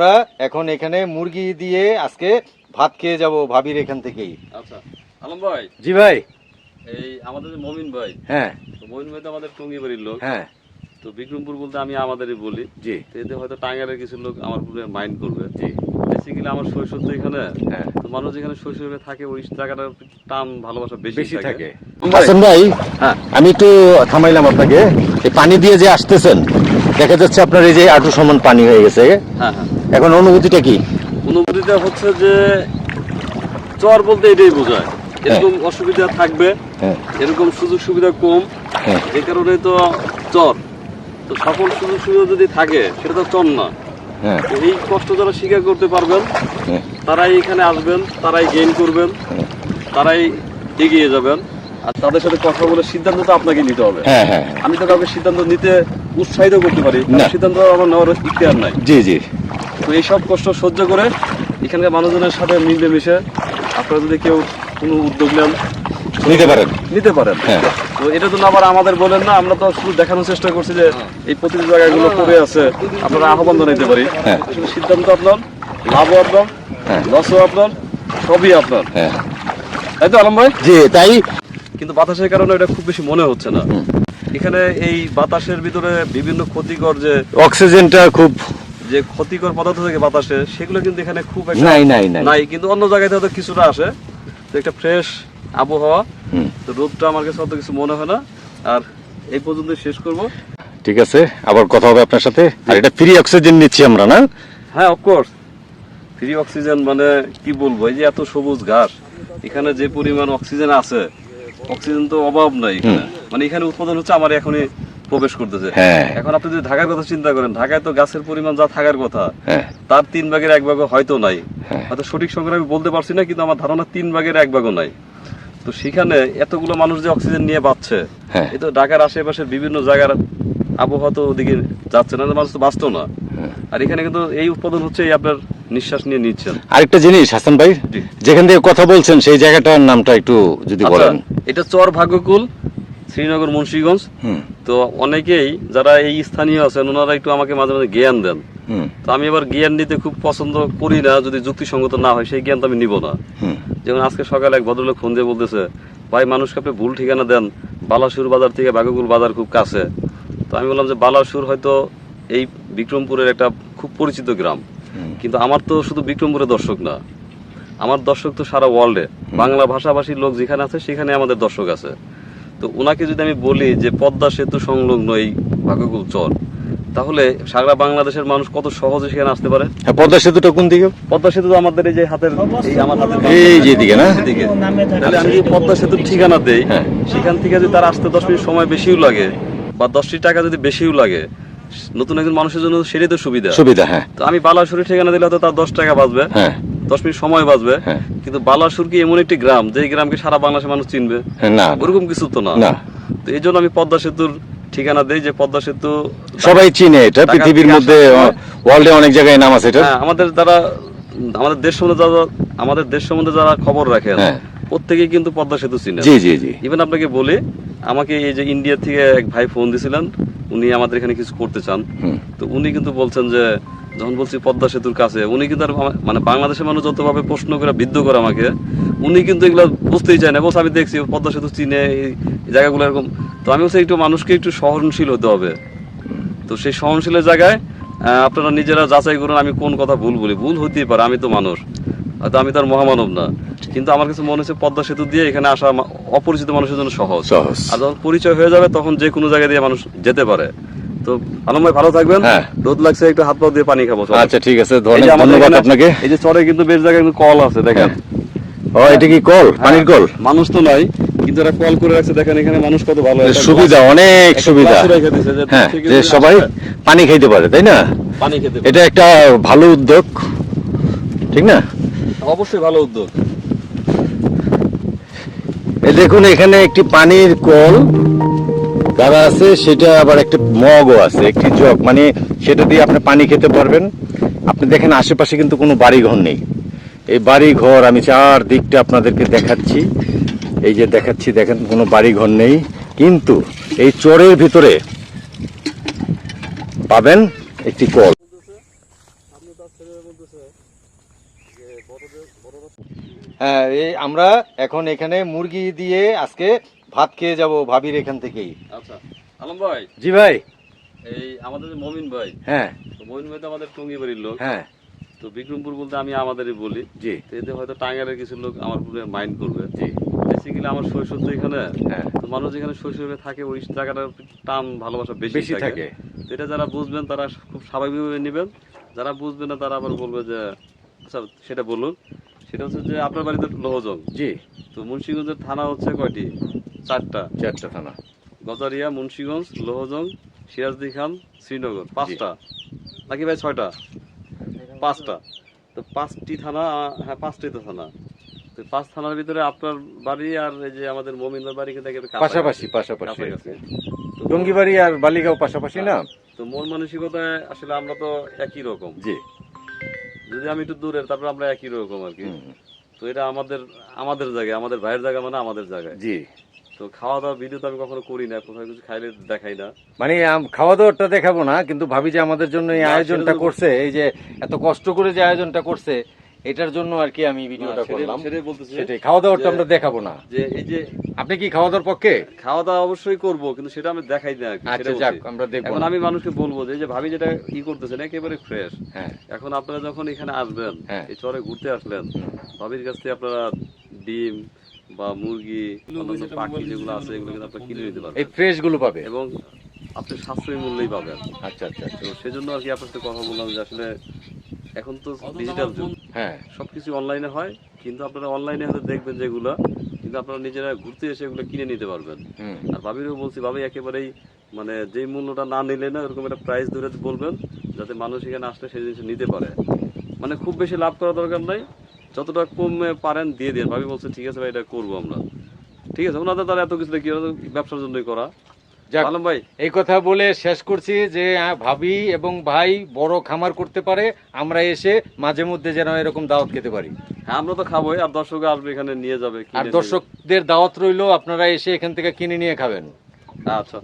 আমরা এখন এখানে মুরগি দিয়ে আজকে ভাত খেয়ে যাব ভাবির এখান থেকেই। আচ্ছা আলম ভাই। জি ভাই। এই আমাদের যে মমিন ভাই হ্যাঁ। তো মমিন ভাই তো আমাদের টঙ্গি বাড়ির লোক। হ্যাঁ। তো বিক্রমপুর বলতে আমি আমাদেরই বলি। জি। তো এতে হয়তো টাঙ্গালের কিছু লোক আমার পুরো মাইন্ড করবে। জি। বেসিক্যালি আমার শৈশব তো এখানে। হ্যাঁ। মানুষ যেখানে শৈশবে থাকে ওই জায়গাটার টান ভালোবাসা বেশি থাকে। হাসান ভাই হ্যাঁ। আমি একটু থামাইলাম আপনাকে। এই পানি দিয়ে যে আসতেছেন দেখা যাচ্ছে আপনার এই যে আটু সমান পানি হয়ে গেছে। হ্যাঁ হ্যাঁ। এখন অনুভূতিটা কি? অনুভূতিটা হচ্ছে যে চর বলতে এটাই বোঝায়। এরকম অসুবিধা থাকবে হ্যাঁ। এরকম সুযোগ সুবিধা কম। হ্যাঁ। যে কারণে তো চর। তো সকল সুযোগ সুবিধা যদি থাকে সেটা তো চর না। এই কষ্ট যারা স্বীকার করতে পারবেন হ্যাঁ। তারাই এখানে আসবেন তারাই গেইন করবেন তারাই এগিয়ে যাবেন। আর তাদের সাথে কথা বলে সিদ্ধান্ত তো আপনাকে নিতে হবে। হ্যাঁ হ্যাঁ আমি তো কাউকে সিদ্ধান্ত নিতে উৎসাহিত করতে পারি। সিদ্ধান্ত আমার নেওয়ার ইতিহার নাই। জি জি। তো এইসব কষ্ট সহ্য করে এখানকার মানুষজনের সাথে মিলে মিশে আপনারা যদি কেউ কোনো উদ্যোগ নেন নিতে পারেন। নিতে পারেন। হ্যাঁ। তো এটা তো আবার আমাদের বলেন না আমরা তো শুধু দেখানোর চেষ্টা করছি যে এই প্রতিটি জায়গাগুলো পড়ে আছে আপনারা আহ্বান জানাইতে পারি। হ্যাঁ। সিদ্ধান্ত আপনার লাভও আপনার হ্যাঁ। লসও আপনার সবই আপনার। হ্যাঁ। তাই তো আলম ভাই? জি তাই। কিন্তু বাতাসের কারণে এটা খুব বেশি মনে হচ্ছে না। এখানে এই বাতাসের ভিতরে বিভিন্ন ক্ষতিকর যে অক্সিজেনটা খুব যে ক্ষতিকর পদার্থ থাকে বাতাসে সেগুলো কিন্তু এখানে খুব নাই নাই নাই। নাই। কিন্তু অন্য জায়গায় হয়তো কিছুটা আসে। একটা ফ্রেশ আবহাওয়া তো রোদটা আমার কাছে অত কিছু মনে হয় না। আর এই পর্যন্ত শেষ করব। ঠিক আছে আবার কথা হবে আপনার সাথে। আর এটা ফ্রি অক্সিজেন নিচ্ছি আমরা না? হ্যাঁ অফকোর্স ফ্রি অক্সিজেন মানে কি বলব এই যে এত সবুজ ঘাস এখানে যে পরিমাণ অক্সিজেন আছে অক্সিজেন তো অভাব নাই এখানে। মানে এখানে উৎপাদন হচ্ছে আমার এখনই প্রবেশ করতেছে। হ্যাঁ। এখন আপনি যদি ঢাকার কথা চিন্তা করেন ঢাকায় তো গাছের পরিমাণ যা থাকার কথা হ্যাঁ। তার তিন ভাগের এক ভাগও হয়তো নাই। হ্যাঁ। হয়তো সঠিক সংখ্যা আমি বলতে পারছি না কিন্তু আমার ধারণা তিন ভাগের এক ভাগও নাই। তো সেখানে এতগুলো মানুষ যে অক্সিজেন নিয়ে পাচ্ছে হ্যাঁ। এ তো ঢাকার আশেপাশের বিভিন্ন জায়গার আবহাওয়া তো ওদিকে যাচ্ছে না মানুষ তো বাঁচতো না। হ্যাঁ। আর এখানে কিন্তু এই উৎপাদন হচ্ছে এই আপনার নিঃশ্বাস নিয়ে নিচ্ছেন। আরেকটা জিনিস হাসান ভাই যেখান থেকে কথা বলছেন সেই জায়গাটার নামটা একটু যদি আচ্ছা, বলেন। এটা চর ভাগ্যকুল শ্রীনগর মুন্সীগঞ্জ। তো অনেকেই যারা এই স্থানীয় আছেন ওনারা একটু আমাকে মাঝে মাঝে জ্ঞান দেন। তো আমি এবার জ্ঞান নিতে খুব পছন্দ করি না যদি যুক্তিসঙ্গত না হয় সেই জ্ঞান তো আমি নিব না। যেমন আজকে সকালে এক ভদ্রলোক ফোন দিয়ে বলতেছে ভাই মানুষকে আপনি ভুল ঠিকানা দেন। বালাসুর বাজার থেকে বাঘাকুল বাজার খুব কাছে। তো আমি বললাম যে বালাসুর হয়তো এই বিক্রমপুরের একটা খুব পরিচিত গ্রাম। কিন্তু আমার তো শুধু বিক্রমপুরের দর্শক না। আমার দর্শক তো সারা ওয়ার্ল্ডে বাংলা ভাষাভাষীর লোক যেখানে আছে সেখানে আমাদের দর্শক আছে। তো ওনাকে যদি আমি বলি যে পদ্মা সেতু সংলগ্ন এই বাঘাকুল চর তাহলে সারা বাংলাদেশের মানুষ কত সহজে সেখানে আসতে পারে? হ্যাঁ পদ্মা সেতুটা কোন দিকে? পদ্মা সেতু আমাদের এই যে হাতের এই আমার হাতের এই যে দিকে না? দিকে। তাহলে আমি যদি পদ্মা সেতুর ঠিকানা দেই হ্যাঁ। সেখান থেকে যদি তার আসতে দশ মিনিট সময় বেশিও লাগে বা দশটি টাকা যদি বেশিও লাগে নতুন একজন মানুষের জন্য সেটাই তো সুবিধা। সুবিধা হ্যাঁ। তো আমি বালাসুরের ঠিকানা দিলে হয়তো তার দশ টাকা বাঁচবে হ্যাঁ। দশ মিনিট সময় বাঁচবে। কিন্তু বালাসুর কি এমন একটি গ্রাম যে গ্রামকে সারা বাংলাদেশের মানুষ চিনবে? না। ওরকম কিছু তো না। না। তো এই জন্য আমি পদ্মা সেতুর ঠিকানা দেই যে পদ্মা সেতু সবাই চিনে এটা পৃথিবীর মধ্যে ওয়ার্ল্ডে অনেক জায়গায় নাম আছে এটা? হ্যাঁ আমাদের যারা আমাদের দেশ সম্বন্ধে যারা আমাদের দেশ সম্বন্ধে যারা খবর রাখেন হ্যাঁ। প্রত্যেকেই কিন্তু পদ্মা সেতু চিনে জি জি জি। ইভেন আপনাকে বলি আমাকে এই যে ইন্ডিয়া থেকে এক ভাই ফোন দিছিলেন উনি আমাদের এখানে কিছু করতে চান। তো উনি কিন্তু বলছেন যে যখন বলছি পদ্মা সেতুর কাছে উনি কিন্তু আর মানে বাংলাদেশের মানুষ যতভাবে প্রশ্ন করে বিদ্ধ করে আমাকে উনি কিন্তু এগুলো বুঝতেই চায় না। বলছে আমি দেখছি পদ্মা সেতু চিনে জায়গাগুলো এরকম। তো আমি বলছি একটু মানুষকে একটু সহনশীল হতে হবে। তো সেই সহনশীলের জায়গায় আপনারা নিজেরা যাচাই করুন আমি কোন কথা ভুল বলি। ভুল হতেই পারে আমি তো মানুষ। হয়তো আমি তো আর মহামানব না। কিন্তু আমার কাছে মনে হচ্ছে পদ্মা সেতু দিয়ে এখানে আসা অপরিচিত মানুষের জন্য সহজ। আর যখন পরিচয় হয়ে যাবে তখন যে কোনো জায়গা দিয়ে মানুষ যেতে পারে। তো আলম ভাই ভালো থাকবেন। হ্যাঁ। রোদ লাগছে একটু হাত পা দিয়ে পানি খাব আচ্ছা ঠিক আছে ধন্যবাদ আপনাকে। এই যে চরে কিন্তু বেশ জায়গায় কল আছে দেখেন। ও এটা কি কল? পানির কল? মানুষ তো নাই কিন্তু এরা কল করে রাখছে দেখেন এখানে মানুষ কত ভালো একটা সুবিধা অনেক সুবিধা। হ্যাঁ যে সবাই পানি খাইতে পারে তাই না? পানি খেতে এটা একটা ভালো উদ্যোগ ঠিক না? অবশ্যই ভালো উদ্যোগ। এই দেখুন এখানে একটি পানির কল যারা আছে সেটা আবার একটা মগও আছে একটি জগ। মানে সেটা দিয়ে আপনি পানি খেতে পারবেন। আপনি দেখেন আশেপাশে কিন্তু কোনো বাড়ি ঘর নেই। এই বাড়ি ঘর আমি চার দিকটা আপনাদেরকে দেখাচ্ছি। এই যে দেখাচ্ছি দেখেন কোনো বাড়ি ঘর নেই। কিন্তু এই চরের ভিতরে পাবেন একটি কল। হ্যাঁ এই আমরা এখন এখানে মুরগি দিয়ে আজকে ভাত খেয়ে যাব ভাবির এখান থেকেই। আচ্ছা আলম ভাই। জি ভাই। এই আমাদের মমিন ভাই হ্যাঁ। মমিন ভাই তো আমাদের টঙ্গি বাড়ির লোক। হ্যাঁ। তো বিক্রমপুর বলতে আমি আমাদেরই বলি। জি। এতে হয়তো টাঙ্গাইলের কিছু লোক আমার মাইন্ড করবে। জি। বেসিক্যালি আমার শৈশব তো এখানে। হ্যাঁ। তো মানুষ যেখানে শৈশবে থাকে ওই জায়গাটার টান ভালোবাসা বেশি থাকে। এটা যারা বুঝবেন তারা খুব স্বাভাবিকভাবে নেবেন। যারা বুঝবেন না তারা আবার বলবে যে আচ্ছা সেটা বলুন। সেটা হচ্ছে যে আপনার বাড়িতে লোহজং জি। তো মুন্সিগঞ্জের থানা হচ্ছে কয়টি? চারটা। চারটা থানা। গজারিয়া মুন্সিগঞ্জ লোহজং সিরাজদি খান শ্রীনগর। পাঁচটা। নাকি ভাই ছয়টা? পাঁচটা। তো পাঁচটি থানা হ্যাঁ পাঁচটি তো থানা। পাঁচ থানার ভিতরে আপনার বাড়ি আর এই যে আমাদের মমিনের বাড়ি কিন্তু পাশাপাশি পাশাপাশি টঙ্গিবাড়ি আর বালিগাঁও পাশাপাশি না? তো মন মানসিকতায় আসলে আমরা তো একই রকম। জি। যদি আমি একটু দূরের তারপর আমরা একই রকম আর কি। তো এটা আমাদের আমাদের জায়গায় আমাদের ভাইয়ের জায়গা মানে আমাদের জায়গায়। জি। তো খাওয়া দাওয়া ভিডিও তো আমি কখনো করি না কোথাও কিছু খাইলে দেখাই না। মানে খাওয়া দাওয়াটা দেখাবো না কিন্তু ভাবি যে আমাদের জন্য এই আয়োজনটা করছে এই যে এত কষ্ট করে যে আয়োজনটা করছে এটার জন্য আর কি আমি ভিডিওটা করলাম। সেটাই বলতেছি সেটাই। খাওয়া দাওয়াটা যে- আমরা দেখাবো না। যে এই যে আপনি কি খাওয়া দাওয়ার পক্ষে? খাওয়া দাওয়া অবশ্যই করব কিন্তু সেটা আমি দেখাই না আচ্ছা যাক আমরা দেখব এখন আমি মানুষকে বলব যে ভাবি যেটা ই করতেছেন একেবারে ফ্রেশ হ্যাঁ। এখন আপনারা যখন এখানে আসবেন হ্যাঁ। এই চরে ঘুরতে আসলেন ভাবির কাছ থেকে আপনারা ডিম বা মুরগি অন্যান্য পাখি যেগুলো আছে এগুলো কিন্তু আপনারা কিনে নিতে এই পারবেন ফ্রেশগুলো পাবে? এবং আপনি সাশ্রয়ী মূল্যেই পাবেন। আচ্ছা আচ্ছা আচ্ছা। তো সেজন্য আর কি আপনার সাথে কথা বললাম যে আসলে এখন তো ডিজিটাল যুগ। হ্যাঁ। সবকিছু অনলাইনে হয় কিন্তু আপনারা অনলাইনে হয়তো দেখবেন যেগুলো কিন্তু আপনারা নিজেরা ঘুরতে এসে এগুলো কিনে নিতে পারবেন। আর ভাবিরও বলছি ভাবি একেবারেই মানে যে মূল্যটা না নিলে না এরকম একটা প্রাইস ধরে বলবেন যাতে মানুষ এখানে আসলে সেই জিনিস নিতে পারে। মানে খুব বেশি লাভ করা দরকার নাই। যতটা কমে পারেন দিয়ে দিন। ভাবি বলছে ঠিক আছে ভাই এটা করব আমরা। ঠিক আছে ওনাদের তারা এত কিছু দেখি ওরা ব্যবসার জন্যই করা। আলম ভাই। এই কথা বলে শেষ করছি যে ভাবি এবং ভাই বড় খামার করতে পারে আমরা এসে মাঝে মধ্যে যেন এরকম দাওয়াত খেতে পারি। হ্যাঁ আমরা তো খাবোই আর দর্শক আসবে এখানে নিয়ে যাবে আর দর্শকদের দাওয়াত রইল আপনারা এসে এখান থেকে কিনে নিয়ে খাবেন। আচ্ছা।